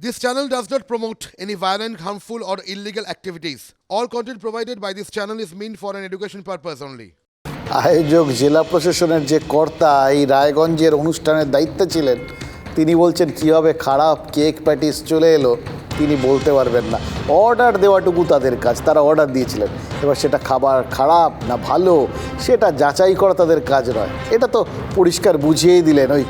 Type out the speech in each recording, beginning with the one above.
This channel does not promote any violent, harmful, or illegal activities. All content provided by this channel is meant for an education purpose only. আয়োজক জেলা প্রশাসনের যে কর্তা এই রায়গঞ্জের অনুষ্ঠানের দায়িত্বে ছিলেন তিনি বলছেন কীভাবে খারাপ কেক প্যাটিস চলে এলো তিনি বলতে পারবেন না অর্ডার দেওয়াটুকু তাদের কাজ তারা অর্ডার দিয়েছিলেন এবার সেটা খাবার খারাপ না ভালো সেটা যাচাই করা তাদের কাজ নয় এটা তো পরিষ্কার বুঝিয়েই দিলেন ওই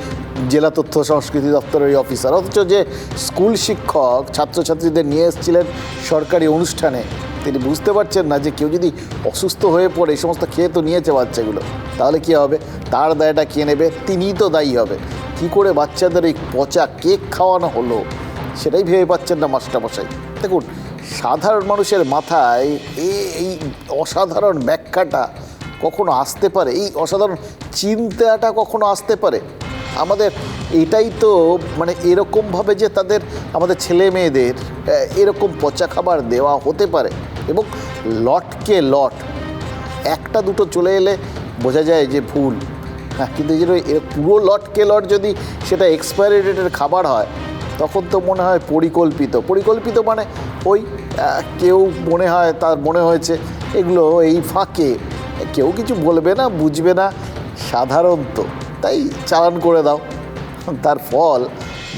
জেলা তথ্য সংস্কৃতি দপ্তরের অফিসার। অথচ যে স্কুল শিক্ষক ছাত্রছাত্রীদের নিয়ে এসেছিলেন সরকারি অনুষ্ঠানে, তিনি বুঝতে পারছেন না যে কেউ যদি অসুস্থ হয়ে পড়ে, এই সমস্ত খেয়ে তো নিয়েছে বাচ্চাগুলো। তাহলে কী হবে? তার দায়টা কে নেবে? তিনিই তো দায়ী হবে। কি করে বাচ্চাদের এই পচা কেক খাওয়ানো হলো? সেটাই ভেবে পাচ্ছেন না মাস্টারমশাই। দেখুন, সাধারণ মানুষের মাথায় এই অসাধারণ ব্যাখ্যাটা কখনো আসতে পারে? এই অসাধারণ চিন্তাটা কখনো আসতে পারে? আমাদের এটাই তো মানে এরকমভাবে যে তাদের আমাদের ছেলে মেয়েদের এরকম পচা খাবার দেওয়া হতে পারে এবং লটকে লট, একটা দুটো চলে এলে বোঝা যায় যে ভুল। হ্যাঁ কিন্তু এই জন্য পুরো লটকে লট যদি সেটা এক্সপায়ারি ডেটের খাবার হয়, তখন তো মনে হয় পরিকল্পিত। পরিকল্পিত মানে ওই কেউ মনে হয় তার মনে হয়েছে এগুলো এই ফাঁকে। কেউ কিছু বলবে না, বুঝবে না, সাধারণত। তাই চালান করে দাও। তার ফল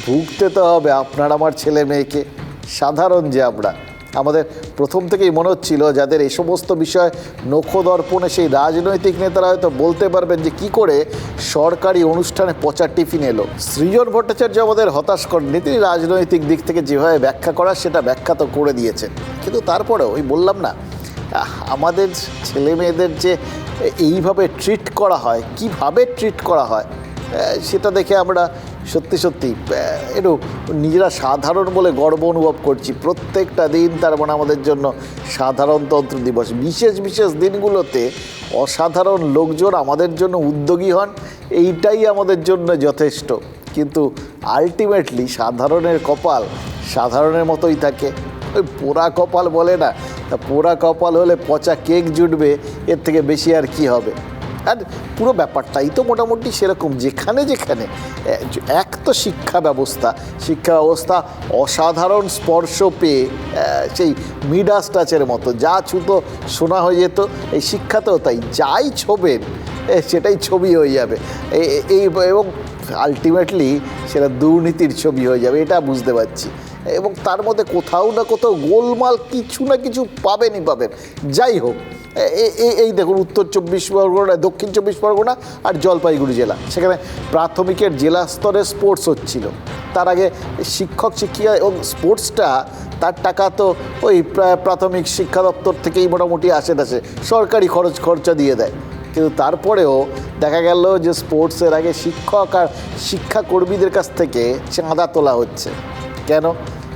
ভুগতে তো হবে আপনার আমার ছেলে মেয়েকে। সাধারণ যে আমরা। আমাদের প্রথম থেকেই মনে হচ্ছিল যাদের এই সমস্ত বিষয় নখদর্পণে সেই রাজনৈতিক নেতারা হয়তো বলতে পারবেন যে কি করে সরকারি অনুষ্ঠানে পচা টিফিন এলো। সৃজন ভট্টাচার্য আমাদের হতাশ করেননি। তিনি রাজনৈতিক দিক থেকে যেভাবে ব্যাখ্যা করার সেটা ব্যাখ্যা তো করে দিয়েছেন। কিন্তু তারপরেও ওই বললাম না আমাদের ছেলে মেয়েদের যে এইভাবে ট্রিট করা হয়, কীভাবে ট্রিট করা হয় সেটা দেখে আমরা সত্যি সত্যি একটু নিজেরা সাধারণ বলে গর্ব অনুভব করছি। প্রত্যেকটা দিন তার মানে আমাদের জন্য সাধারণতন্ত্র দিবস। বিশেষ বিশেষ দিনগুলোতে অসাধারণ লোকজন আমাদের জন্য উদ্যোগী হন, এইটাই আমাদের জন্য যথেষ্ট। কিন্তু আলটিমেটলি সাধারণের কপাল সাধারণের মতোই থাকে। ওই পোড়া কপাল বলে না তা পোড়া কপাল হলে পচা কেক জুটবে, এর থেকে বেশি আর কি হবে? আর পুরো ব্যাপারটাই তো মোটামুটি সেরকম, যেখানে যেখানে। এক তো শিক্ষা ব্যবস্থা। শিক্ষা ব্যবস্থা অসাধারণ স্পর্শ পেয়ে সেই মিডাস টাচের মতো। যা ছুতো শোনা হয়ে যেত, এই শিক্ষাতেও তাই। যাই ছোবেন সেটাই ছবি হয়ে যাবে। এই, এবং আলটিমেটলি সেটা দুর্নীতির ছবি হয়ে যাবে, এটা বুঝতে পারছি। এবং তার মধ্যে কোথাও না কোথাও গোলমাল কিছু না কিছু পাবেনই পাবেন। যাই হোক এই দেখুন, উত্তর চব্বিশ পরগনা, দক্ষিণ চব্বিশ পরগনা আর জলপাইগুড়ি জেলা। সেখানে প্রাথমিকের জেলা স্তরে স্পোর্টস হচ্ছিল। তার আগে শিক্ষক, শিক্ষিকা এবং স্পোর্টসটা তার টাকা তো ওই প্রা- প্রাথমিক শিক্ষা দপ্তর থেকেই মোটামুটি আসে টাসে সরকারি খরচ খরচা দিয়ে দেয়। কিন্তু তারপরেও দেখা গেল যে স্পোর্টসের আগে শিক্ষক আর শিক্ষাকর্মীদের কাছ থেকে চাঁদা তোলা হচ্ছে। কেন?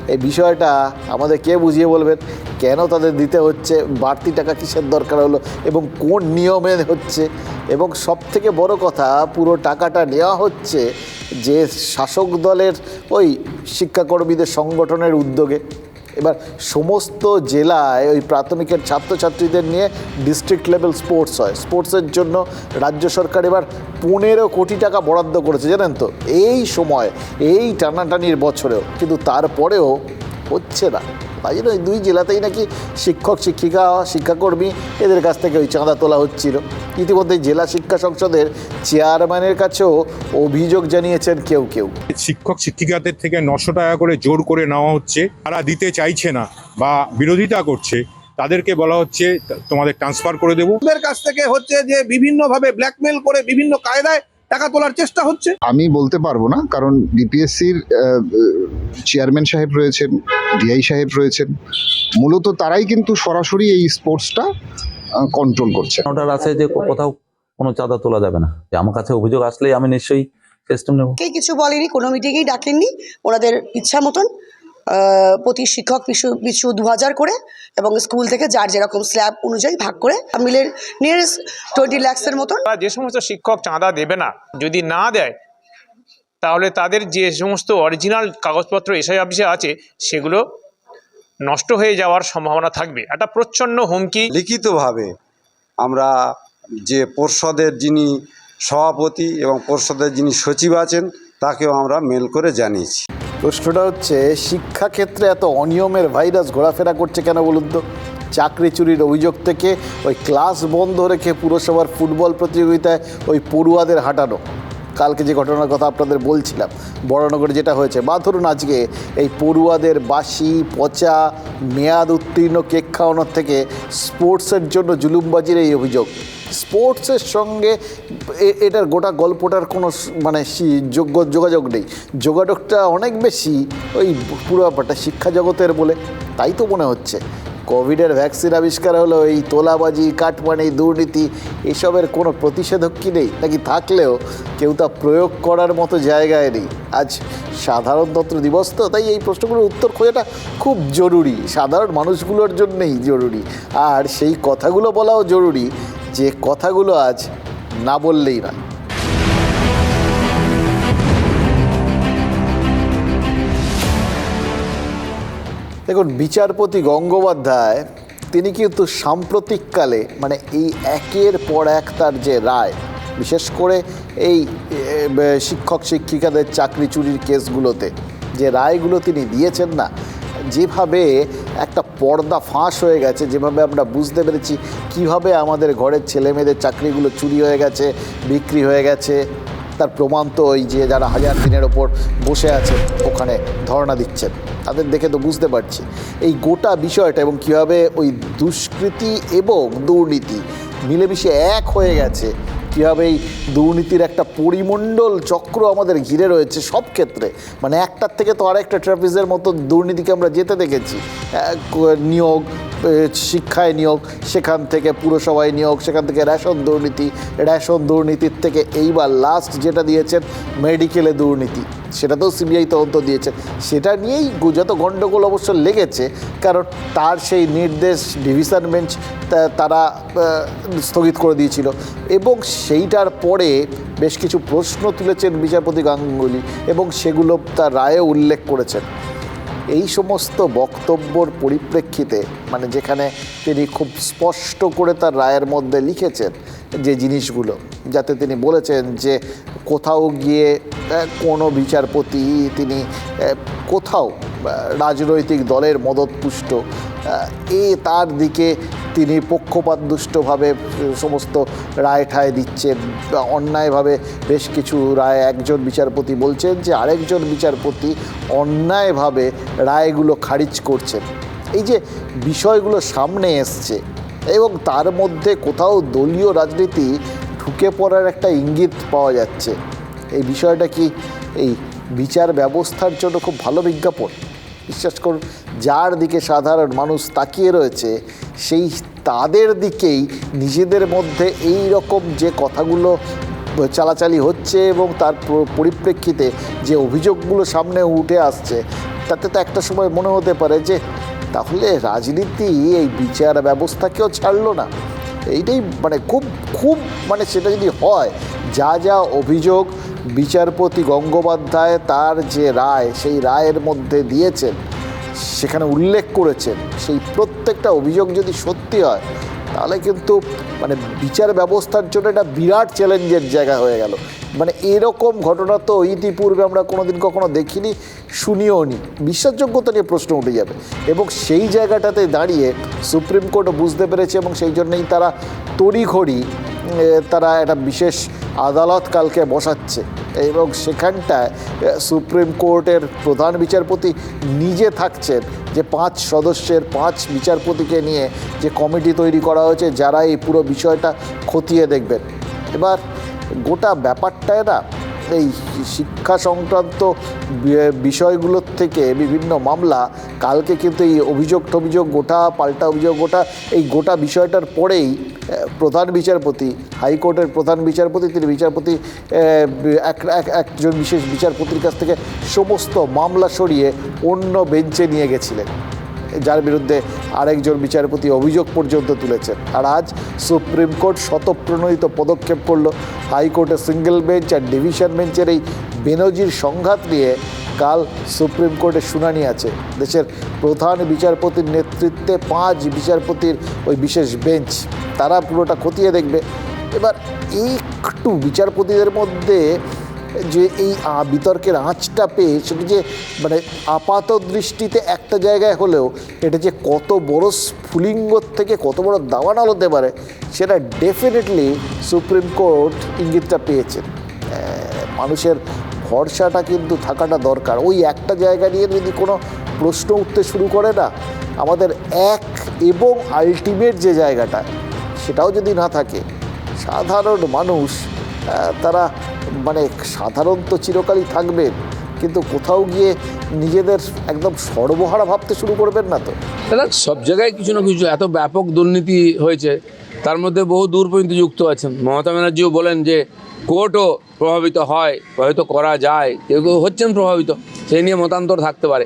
এই বিষয়টা আমাদের কে বুঝিয়ে বলবেন? কেন তাদের দিতে হচ্ছে? বাড়তি টাকা কিসের দরকার হলো? এবং কোন নিয়মে হচ্ছে? এবং সব থেকে বড় কথা, পুরো টাকাটা নেওয়া হচ্ছে যে শাসক দলের ওই শিক্ষাকর্মীদের সংগঠনের উদ্যোগে। এবার সমস্ত জেলায় ওই প্রাথমিকের ছাত্রছাত্রীদের নিয়ে ডিস্ট্রিক্ট লেভেল স্পোর্টস হয়। স্পোর্টসের জন্য রাজ্য সরকার এবার পনেরো কোটি টাকা বরাদ্দ করেছে, জানেন তো? এই সময়, এই টানাটানির বছরেও। কিন্তু তারপরেও হচ্ছে না। তাই জন্য এই দুই জেলাতেই নাকি শিক্ষক শিক্ষিকা শিক্ষাকর্মী এদের কাছ থেকে ওই চাঁদা তোলা হচ্ছিল। ইতিমধ্যে জেলা শিক্ষা সংসদের চেয়ারম্যানের কাছেও অভিযোগ জানিয়েছেন কেউ কেউ। শিক্ষক শিক্ষিকাদের থেকে নশো টাকা করে জোর করে নেওয়া হচ্ছে। তারা দিতে চাইছে না বা বিরোধিতা করছে। তাদেরকে বলা হচ্ছে তোমাদের ট্রান্সফার করে দেবো। ওদের কাছ থেকে হচ্ছে যে বিভিন্নভাবে ব্ল্যাকমেল করে বিভিন্ন কায়দায় টাকা তোলার চেষ্টা হচ্ছে। আমি বলতে পারব না কারণ ডিপিএসসির চেয়ারম্যান সাহেব রয়েছেন ডিআই সাহেব রয়েছেন মূলত তারাই কিন্তু সরাসরি এই স্পোর্টসটা কন্ট্রোল করছে। অর্ডার আছে যে কোথাও কোনো চাঁদা তোলা যাবে না। যে আমার কাছে অভিযোগ আসলেই আমি নিশ্চয়ই সিস্টেম নেব। কে কিছু বলেনি কোনো মিটিংয়েই ডাকেননি ওনাদের ইচ্ছা মতন প্রতি শিক্ষক পিছু পিছু দু হাজার করে এবং স্কুল থেকে যার যেরকম স্ল্যাব অনুযায়ী ভাগ করে মিলের নিয়ারেস্ট টোয়েন্টি ল্যাক্সের মতন। যে সমস্ত শিক্ষক চাঁদা দেবে না যদি না দেয় তাহলে তাদের যে সমস্ত অরিজিনাল কাগজপত্র এসআই অফিসে আছে সেগুলো নষ্ট হয়ে যাওয়ার সম্ভাবনা থাকবে। একটা প্রচ্ছন্ন হুমকি। লিখিতভাবে আমরা যে পর্ষদের যিনি সভাপতি এবং পর্ষদের যিনি সচিব আছেন তাকেও আমরা মেল করে জানিয়েছি। প্রশ্নটা হচ্ছে, শিক্ষাক্ষেত্রে এত অনিয়মের ভাইরাস ঘোরাফেরা করছে কেন বলুন তো? চাকরি চুরির অভিযোগ থেকে ওই ক্লাস বন্ধ রেখে পুরসভার ফুটবল প্রতিযোগিতায় ওই পড়ুয়াদের হাঁটানো। কালকে যে ঘটনার কথা আপনাদের বলছিলাম, বড়নগরে যেটা হয়েছে। বা ধরুন আজকে এই পড়ুয়াদের বাসি পচা, মেয়াদ উত্তীর্ণ কেক খাওয়ানোর থেকে স্পোর্টসের জন্য জুলুমবাজির এই অভিযোগ। স্পোর্টসের সঙ্গে এটার গোটা গল্পটার কোনো মানে যোগ্য, যোগাযোগ নেই। যোগাযোগটা অনেক বেশি ওই পুরো ব্যাপারটা শিক্ষা জগতের বলে, তাই তো মনে হচ্ছে। কোভিডের ভ্যাকসিন আবিষ্কার হলো, এই তোলাবাজি, কাটমানি, দুর্নীতি, এসবের কোনো প্রতিষেধক কি নেই? নাকি থাকলেও কেউ তা প্রয়োগ করার মতো জায়গায় নেই? আজ সাধারণতন্ত্র দিবস তো, তাই এই প্রশ্নগুলোর উত্তর খোঁজাটা খুব জরুরি। সাধারণ মানুষগুলোর জন্যেই জরুরি। আর সেই কথাগুলো বলাও জরুরি যে কথাগুলো আজ না বললেই নয়। দেখুন, বিচারপতি গঙ্গোপাধ্যায়, তিনি কিন্তু সাম্প্রতিককালে মানে এই একের পর এক তার যে রায়, বিশেষ করে এই শিক্ষক শিক্ষিকাদের চাকরি চুরির কেসগুলোতে, যে রায়গুলো তিনি দিয়েছেন না যেভাবে একটা পর্দা ফাঁস হয়ে গেছে, যেভাবে আমরা বুঝতে পেরেছি কীভাবে আমাদের ঘরের ছেলে মেয়েদের চাকরিগুলো চুরি হয়ে গেছে, বিক্রি হয়ে গেছে, তার প্রমাণ তো ওই যে যারা হাজার দিনের ওপর বসে আছে ওখানে ধর্ণা দিচ্ছেন। তাদের দেখে তো বুঝতে পারছি। এই গোটা বিষয়টা এবং কীভাবে ওই দুষ্কৃতি এবং দুর্নীতি মিলেমিশে এক হয়ে গেছে কীভাবে এই দুর্নীতির একটা পরিমণ্ডল চক্র আমাদের ঘিরে রয়েছে সব ক্ষেত্রে? মানে একটার থেকে তো আরেকটা ট্রাফিসের মতো দুর্নীতিকে আমরা যেতে দেখেছি। নিয়োগ শিক্ষায় নিয়োগ, সেখান থেকে পুরসভায় নিয়োগ, সেখান থেকে রেশন দুর্নীতি, রেশন দুর্নীতির থেকে এইবার লাস্ট যেটা দিয়েছেন মেডিকেলে দুর্নীতি। সেটাতেও সিবিআই তদন্ত দিয়েছে। সেটা নিয়েই যত গণ্ডগোল অবশ্য লেগেছে, কারণ তার সেই নির্দেশ ডিভিশন বেঞ্চ তা- তারা স্থগিত করে দিয়েছিল। এবং সেইটার পরে বেশ কিছু প্রশ্ন তুলেছেন বিচারপতি গাঙ্গুলি এবং সেগুলো তার রায়ে উল্লেখ করেছেন। এই সমস্ত বক্তব্যর পরিপ্রেক্ষিতে মানে যেখানে তিনি খুব স্পষ্ট করে তার রায়ের মধ্যে লিখেছেন যে জিনিসগুলো, যাতে তিনি বলেছেন যে কোথাও গিয়ে কোনো বিচারপতি তিনি কোথাও রাজনৈতিক দলের মদতপুষ্ট এ তার দিকে তিনি পক্ষপাতদুষ্টভাবে সমস্ত রায় ঠায় দিচ্ছেন অন্যায়ভাবে বেশ কিছু রায়, একজন বিচারপতি বলছেন যে আরেকজন বিচারপতি অন্যায়ভাবে রায়গুলো খারিজ করছেন। এই যে বিষয়গুলো সামনে এসছে, এবং তার মধ্যে কোথাও দলীয় রাজনীতি ঢুকে পড়ার একটা ইঙ্গিত পাওয়া যাচ্ছে, এই বিষয়টা কি এই বিচার ব্যবস্থার জন্য খুব ভালো বিজ্ঞাপন? বিশ্বাস করুন, যার দিকে সাধারণ মানুষ তাকিয়ে রয়েছে, সেই তাদের দিকেই নিজেদের মধ্যে এই রকম যে কথাগুলো চালাচালি হচ্ছে এবং তার পরিপ্রেক্ষিতে যে অভিযোগগুলো সামনে উঠে আসছে, তাতে তো একটা সময় মনে হতে পারে যে, তাহলে রাজনীতি এই বিচার ব্যবস্থাকেও ছাড়লো না। এইটাই মানে খুব খুব মানে সেটা যদি হয়, যা যা অভিযোগ বিচারপতি গঙ্গোপাধ্যায় তার যে রায়, সেই রায়ের মধ্যে দিয়েছেন, সেখানে উল্লেখ করেছেন, সেই প্রত্যেকটা অভিযোগ যদি সত্যি হয়, তাহলে কিন্তু মানে বিচার ব্যবস্থার জন্য এটা বিরাট চ্যালেঞ্জের জায়গা হয়ে গেল। মানে এরকম ঘটনা তো ইতিপূর্বে আমরা কোনোদিন কখনো দেখিনি, শুনিও নি। বিশ্বাসযোগ্যতা নিয়ে প্রশ্ন উঠে যাবে। এবং সেই জায়গাটাতে দাঁড়িয়ে সুপ্রিম কোর্টও বুঝতে পেরেছে এবং সেই জন্যই তারা তড়িঘড়ি তারা একটা বিশেষ আদালত কালকে বসাচ্ছে। এবং সেখানটায় সুপ্রিম কোর্টের প্রধান বিচারপতি নিজে থাকছেন যে পাঁচ সদস্যের পাঁচ বিচারপতিকে নিয়ে যে কমিটি তৈরি করা হয়েছে, যারা এই পুরো বিষয়টা খতিয়ে দেখবেন। এবার গোটা ব্যাপারটা না এই শিক্ষা সংক্রান্ত বিষয়গুলোর থেকে বিভিন্ন মামলা, কালকে কিন্তু এই অভিযোগ টভিযোগ গোটা, পাল্টা অভিযোগ গোটা, এই গোটা বিষয়টার পরেই প্রধান বিচারপতি, হাইকোর্টের প্রধান বিচারপতি, তিনি বিচারপতি এক- এক- একজন বিশেষ বিচারপতির কাছ থেকে সমস্ত মামলা সরিয়ে অন্য বেঞ্চে নিয়ে গেছিলেন। যার বিরুদ্ধে আরেকজন বিচারপতি অভিযোগ পর্যন্ত তুলেছেন আর আজ সুপ্রিম কোর্ট শতপ্রণোদিত পদক্ষেপ করল। হাইকোর্টের সিঙ্গেল বেঞ্চ আর ডিভিশন বেঞ্চের এই বেনজির সংঘাত নিয়ে কাল সুপ্রিম কোর্টে শুনানি আছে। দেশের প্রধান বিচারপতির নেতৃত্বে পাঁচ বিচারপতির ওই বিশেষ বেঞ্চ, তারা পুরোটা খতিয়ে দেখবে। এবার একটু বিচারপতিদের মধ্যে যে এই বিতর্কের আঁচটা পেয়ে সেটা যে মানে আপাত দৃষ্টিতে একটা জায়গায় হলেও এটা যে কত বড় স্ফুলিঙ্গর থেকে কত বড় দাওয়ানাল হতে পারে, সেটা ডেফিনেটলি সুপ্রিম কোর্ট ইঙ্গিতটা পেয়েছেন মানুষের ভরসাটা কিন্তু থাকাটা দরকার। ওই একটা জায়গা নিয়ে যদি কোনো প্রশ্ন উঠতে শুরু করে না, আমাদের এক এবং আলটিমেট যে জায়গাটা, সেটাও যদি না থাকে, সাধারণ মানুষ তারা মানে সাধারণ তো চিরকালই থাকবেন কিন্তু কোথাও গিয়ে নিজেদের একদম সর্বহারা ভাবতে শুরু করবেন না তো। দাদা সব জায়গায় কিছু না কিছু এত ব্যাপক দুর্নীতি হয়েছে তার মধ্যে বহু দূর পর্যন্ত যুক্ত আছেন। মমতা ব্যানার্জিও বলেন যে কোর্টও প্রভাবিত হয় প্রভাবিত করা যায় কেউ কেউ হচ্ছেন প্রভাবিত সেই নিয়ে মতান্তর থাকতে পারে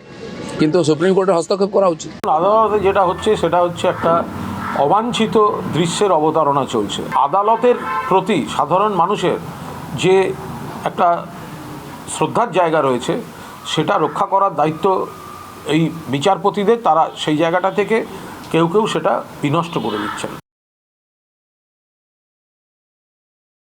কিন্তু সুপ্রিম কোর্টের হস্তক্ষেপ করা উচিত। আদালতে যেটা হচ্ছে সেটা হচ্ছে একটা অবাঞ্ছিত দৃশ্যের অবতারণা চলছে। আদালতের প্রতি সাধারণ মানুষের যে একটা শ্রদ্ধার জায়গা রয়েছে, সেটা রক্ষা করার দায়িত্ব এই বিচারপতিদের, তারা সেই জায়গাটা থেকে কেউ কেউ সেটা বিনষ্ট করে দিচ্ছেন।